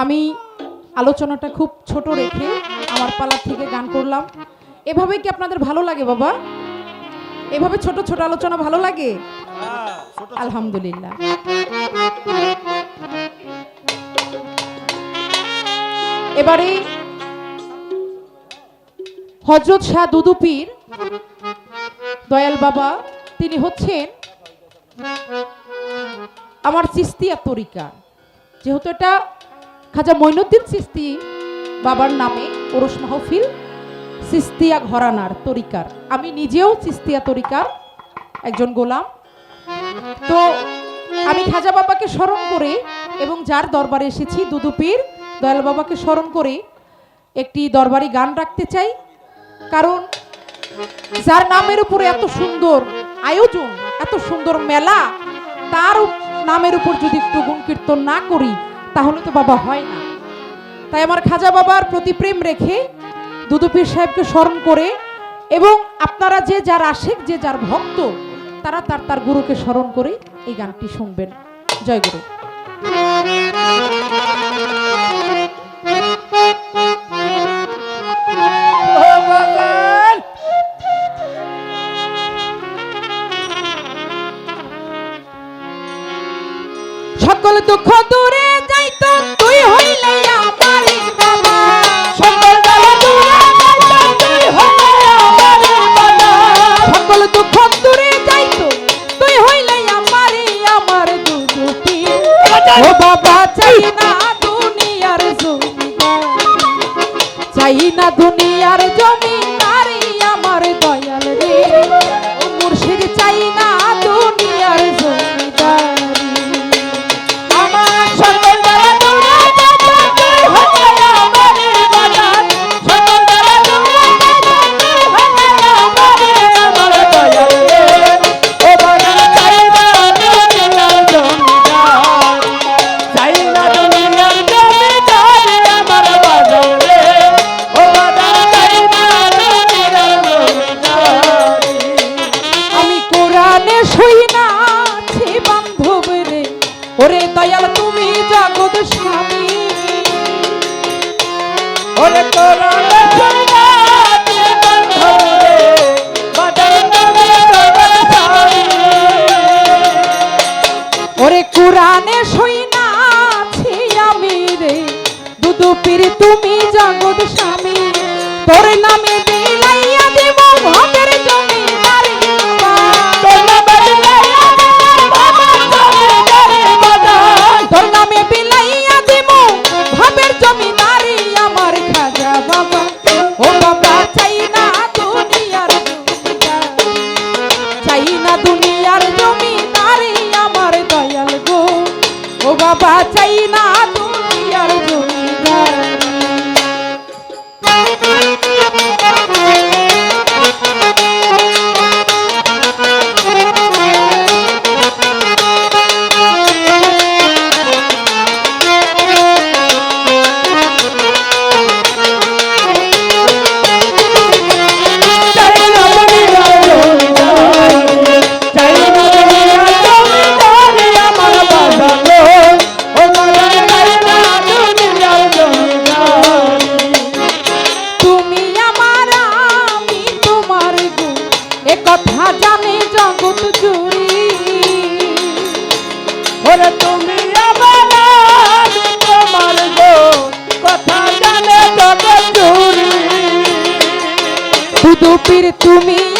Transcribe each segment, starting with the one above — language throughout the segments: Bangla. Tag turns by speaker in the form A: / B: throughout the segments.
A: আমি আলোচনাটা খুব ছোট রেখে আমার পালার থেকে গান করলাম। এভাবে কি আপনাদের ভালো লাগে বাবা? এভাবে ছোট ছোট আলোচনা ভালো লাগে? আলহামদুলিল্লাহ। এবারে হজরত শাহ দুদুপীর দয়াল বাবা, তিনি হচ্ছেন আমার চিস্তিয়া তরিকা। যেহেতু এটা খাজা মঈনুদ্দিন চিস্তি বাবার নামে ওরস মাহফিল চিস্তিয়া ঘরানার তরিকার। আমি নিজেও চিস্তিয়া তরিকার একজন গোলাম। তো আমি খাজা বাবাকে স্মরণ করে এবং যার দরবারে এসেছি দুদুপীর, দয়াল বাবাকে স্মরণ করে একটি দরবারি গান রাখতে চাই। কারণ যার নামের উপরে এত সুন্দর আয়োজন, এত সুন্দর মেলা, তার নামের উপর যদি একটু গুণ কীর্তন না করি, তাহলে তো বাবা হয় না। তাই আমার খাজা বাবার প্রতি প্রেম রেখে দুদুপীর সাহেবকে স্মরণ করে এবং আপনারা যে যার আশেক, যে যার ভক্ত, তারা তার তার গুরুকে স্মরণ করে এই গানটি শুনবেন। জয় গুরু। সকল দুঃখ দূরে যাইতো, তুই হইলে আমারে বাবা। সকল সকল দুঃখ দূরে যাইতো, তুই হইলে আমারে, আমার দুদুপি ও বাবা, চাই না দুনিয়ার জমিদার চাই না দুনিয়ার জমিদারি দুদুপির তুমি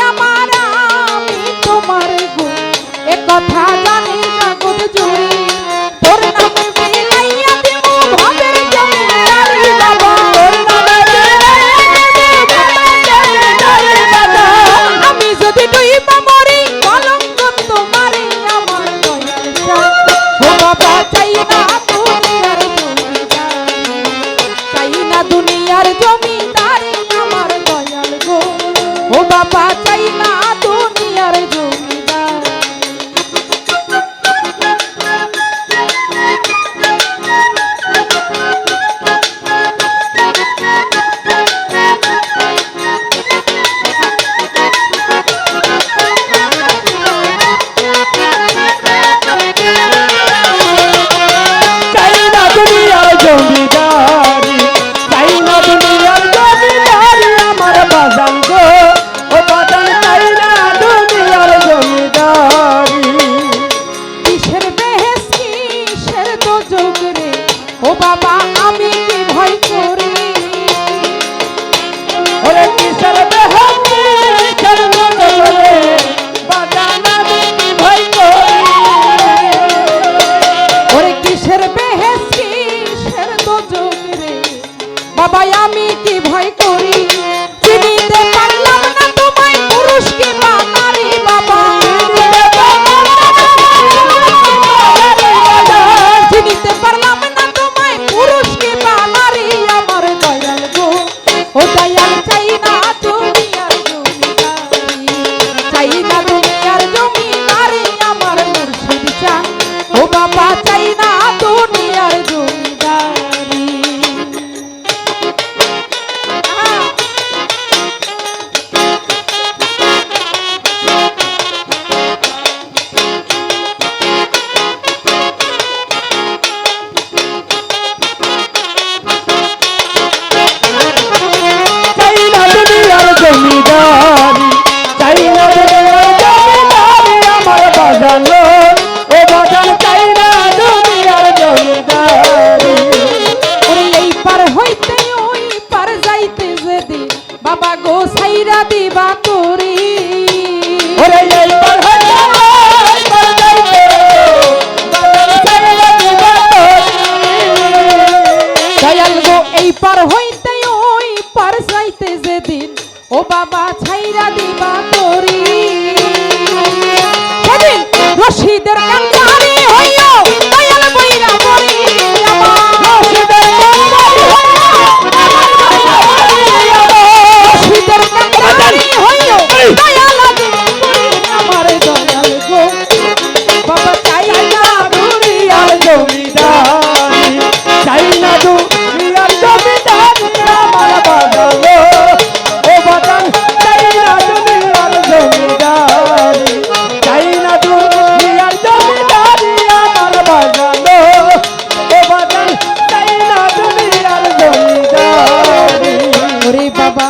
A: বাবা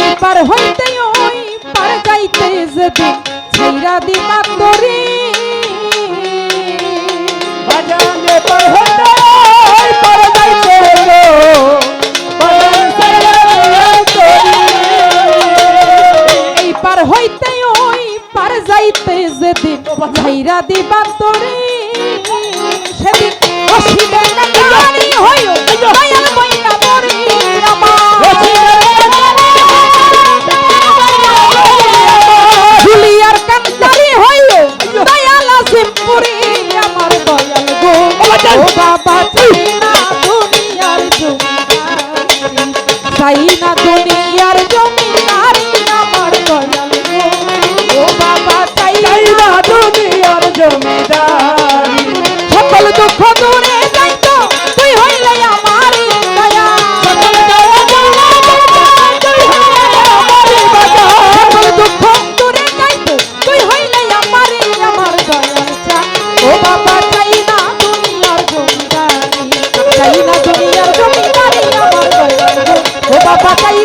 A: এই পার হইতে ওই পার যাইতে যেদিন ছাইরা দিবা তরি
B: বাজানে পার হইতে ওই পার যাইতে
A: এই পার হইতে ওই পার যাইতে যেদিন ছাইরা দিবা তরি সেদিন অসিবে না কারি হইও দয়াল পাতাই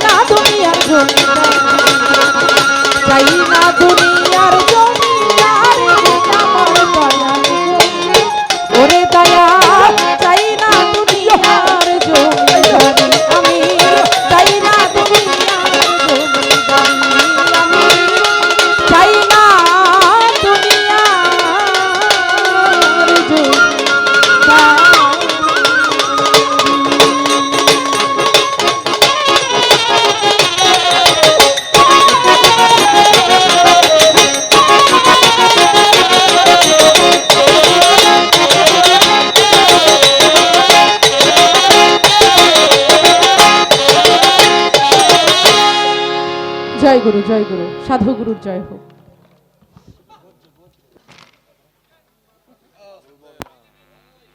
A: জয় গুরু সাধুগুরুর জয় হোক।